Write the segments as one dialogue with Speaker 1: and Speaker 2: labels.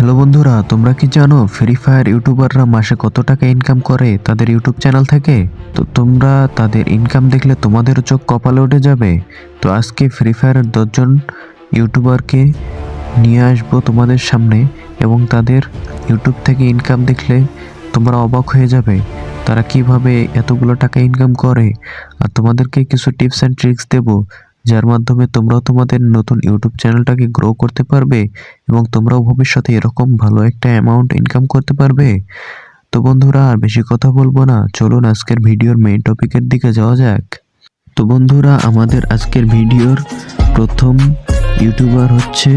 Speaker 1: Hello বন্ধুরা, তোমরা কি জানো ফ্রি ফায়ার ইউটিউবাররা মাসে কত টাকা ইনকাম করে তাদের ইউটিউব চ্যানেল থেকে? তো তোমরা তাদের ইনকাম দেখলে তোমাদের চোখ কপালে উঠে যাবে। তো আজকে ফ্রি ফায়ারের দশজন ইউটিউবারকে নিয়ে আসব তোমাদের সামনে এবং তাদের ইউটিউব থেকে ইনকাম দেখলে তোমরা অবাক হয়ে যাবে তারা কীভাবে এতগুলো টাকা ইনকাম করে। আর তোমাদেরকে কিছু টিপস অ্যান্ড ট্রিক্স দেবো। যার মাধ্যমে তোমরাও তোমাদের নতুন ইউটিউব চ্যানেলটাকে গ্রো করতে পারবে এবং তোমরাও ভবিষ্যতে এরকম ভালো একটা অ্যামাউন্ট ইনকাম করতে পারবে। তো বন্ধুরা, আর বেশি কথা বলব না। চলুন আজকের ভিডিওর মেইন টপিকের দিকে যাওয়া যাক। তো বন্ধুরা, আমাদের আজকের ভিডিওর প্রথম ইউটিউবার হচ্ছে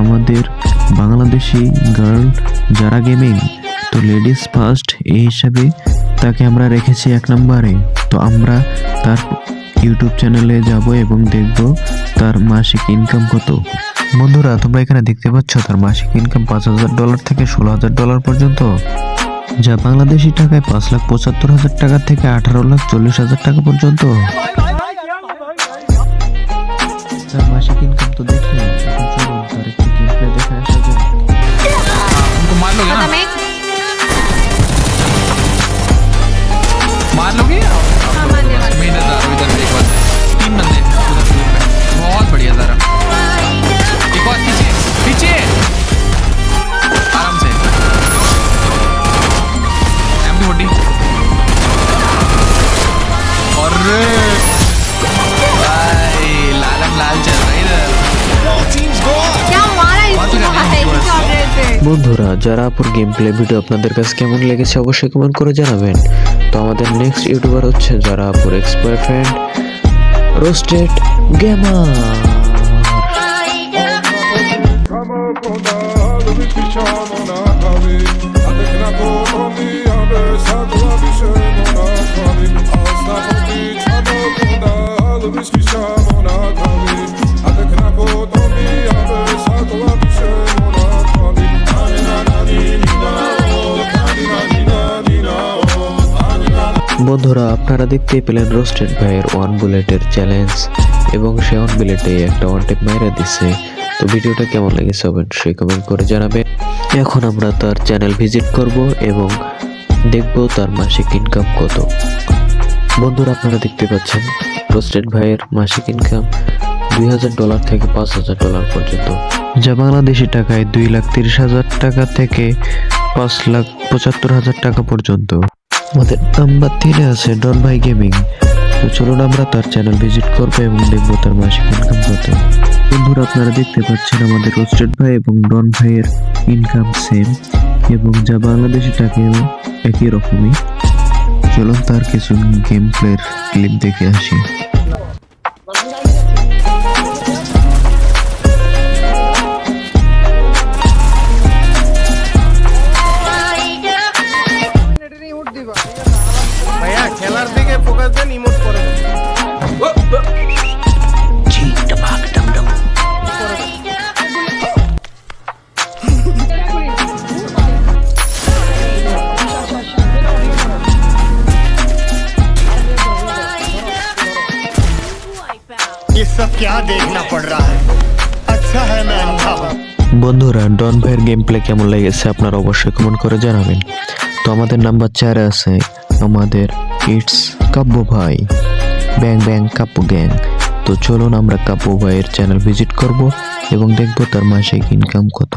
Speaker 1: আমাদের বাংলাদেশি গার্ল যারা গেমিং তো লেডিস ফার্স্ট এই হিসাবে তাকে আমরা রেখেছি এক নম্বরে। তো আমরা তার ইউটিউব চ্যানেলে যাব এবং দেখব তার মাসিক ইনকাম কত। বন্ধুরা, তোমরা এখানে দেখতে পাচ্ছ তার মাসিক ইনকাম পাঁচ হাজার ডলার থেকে ষোলো হাজার ডলার পর্যন্ত, যা বাংলাদেশি টাকায় পাঁচ লাখ পঁচাত্তর হাজার টাকা থেকে আঠারো লাখ চল্লিশ হাজার টাকা পর্যন্ত। তার মাসিক ইনকাম তো দেখলে বন্ধুরা যারা আপুর গেম প্লে ভিডিও আপনাদের কাছে কেমন লেগেছে অবশ্যই কমেন্ট করে জানাবেন তো আমাদের নেক্সট ইউটিউবার হচ্ছে যারা আপুর ex boyfriend roasted gamer
Speaker 2: Come up on the
Speaker 1: বন্ধুরা, আপনারা দেখতে পেলেন রোস্টেড ভাইয়ের ওয়ান বুলেটের চ্যালেঞ্জ এবং সে ওয়ান বুলেটে একটা ওয়ান টেপ মাইরা দিছে। তো ভিডিওটা কেমন লেগেছে অবশ্যই কমেন্ট করে জানাবেন। এখন আমরা তার চ্যানেল ভিজিট করব এবং দেখব তার মাসিক ইনকাম কত। বন্ধুরা, আপনারা দেখতে পাচ্ছেন রোস্টেড ভাইয়ের মাসিক ইনকাম দুই হাজার ডলার থেকে পাঁচ হাজার ডলার পর্যন্ত। যা বাংলাদেশি টাকায় দুই লাখ তিরিশ হাজার টাকা থেকে পাঁচ লাখ পঁচাত্তর হাজার টাকা পর্যন্ত। আমাদের নাম্বার তিনে আছে ডন ভাই গেমিং তো চলুন আমরা তার চ্যানেল ভিজিট করব এবং দেখব তার মাসিক ইনকাম কত। বন্ধুরা, আপনারা দেখতে পাচ্ছেন আমাদের রোস্টেড ভাই এবং ডন ভাইয়ের ইনকাম সেম এবং যা বাংলাদেশি টাকায়ও একই রকমই। চলুন তার কিছু গেম প্লের ক্লিপ দেখে আসি।
Speaker 3: খেলার দিকে ফোকাস দেন ইমোট করে দেন
Speaker 4: ये सब क्या देखना पड़ रहा है अच्छा है मैं अंधा हूँ
Speaker 1: বন্ধুরা ডন ভাইয়ের গেম প্লে কেমন লেগেছে আপনারা অবশ্যই কমেন্ট করে জানাবেন তো আমাদের নাম্বার চারে আছে আমাদের ইটস কাব্য ভাই ব্যাং ব্যাং কাব্য গ্যাং তো চলুন আমরা কাব্য ভাইয়ের চ্যানেল ভিজিট করব এবং দেখব তার মাসিক ইনকাম কত।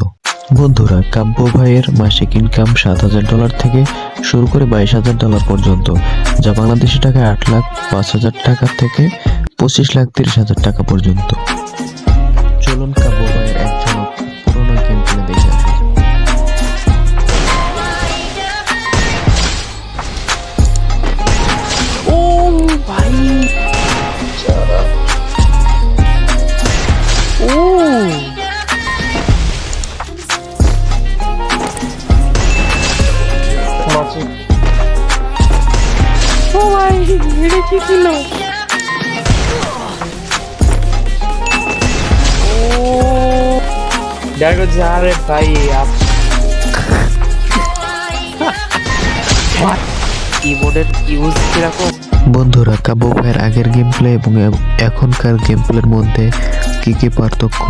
Speaker 1: বন্ধুরা কাব্য ভাইয়ের মাসিক ইনকাম সাত হাজার ডলার থেকে শুরু করে বাইশ হাজার ডলার পর্যন্ত, যা বাংলাদেশি টাকায় আট লাখ পাঁচ হাজার টাকা থেকে পঁচিশ লাখ তিরিশ হাজার টাকা পর্যন্ত। চলুন কাব্য দেখো
Speaker 3: যা রে ভাই আপ কিবোর্ডের ইউজ কীরকম?
Speaker 1: বন্ধুরা কাব্য ভাইয়ের আগের গেম প্লে এবং এখনকার গেম প্লের মধ্যে কি কি পার্থক্য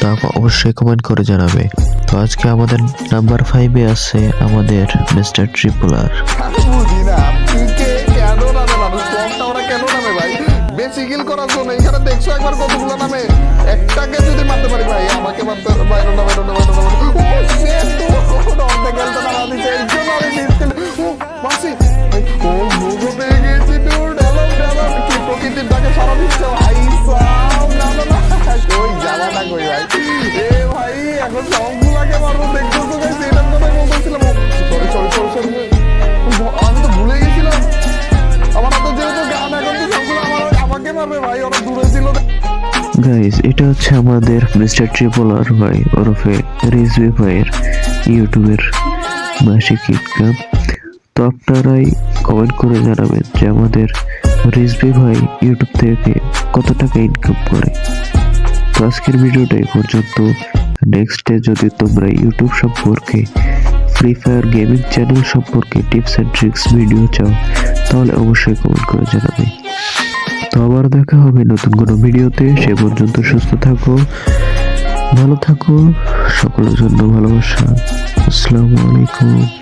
Speaker 1: তা অবশ্যই কমেন্ট করে জানাবে। তো আজকে আমাদের নাম্বার ফাইভে আছে আমাদের মিস্টার ট্রিপলার
Speaker 5: নামে ভাই। বেশি কিল করার জন্য এখানে দেখছ একবার কতগুলো নামে? একটাকে যদি মারতে পারি ভাই, আমাকে মারতে বাইরে না বাইরে না বাইরে না ও শেট তো না
Speaker 1: হচ্ছে আমাদের মিস্টার ট্রিপলার ভাই ওরফে রিজভি ভাইয়ের ইউটিউবের মাসিক ইনকাম তো আপনারাই কমেন্ট করে জানাবেন যে আমাদের রিজভি ভাই ইউটিউব থেকে কত টাকা ইনকাম করে। তো আজকের ভিডিওটা এই পর্যন্ত। নেক্সট ডে যদি তোমরা ইউটিউব সম্পর্কে ফ্রি ফায়ার গেমিং চ্যানেল সম্পর্কে টিপস অ্যান্ড ট্রিক্স ভিডিও চাও, তাহলে অবশ্যই কমেন্ট করে জানাবে। তো আবার দেখা হবে নতুন কোনো ভিডিওতে। সে পর্যন্ত সুস্থ থাকো, ভালো থাকো, সকলের জন্য ভালোবাসা। আসসালামু আলাইকুম।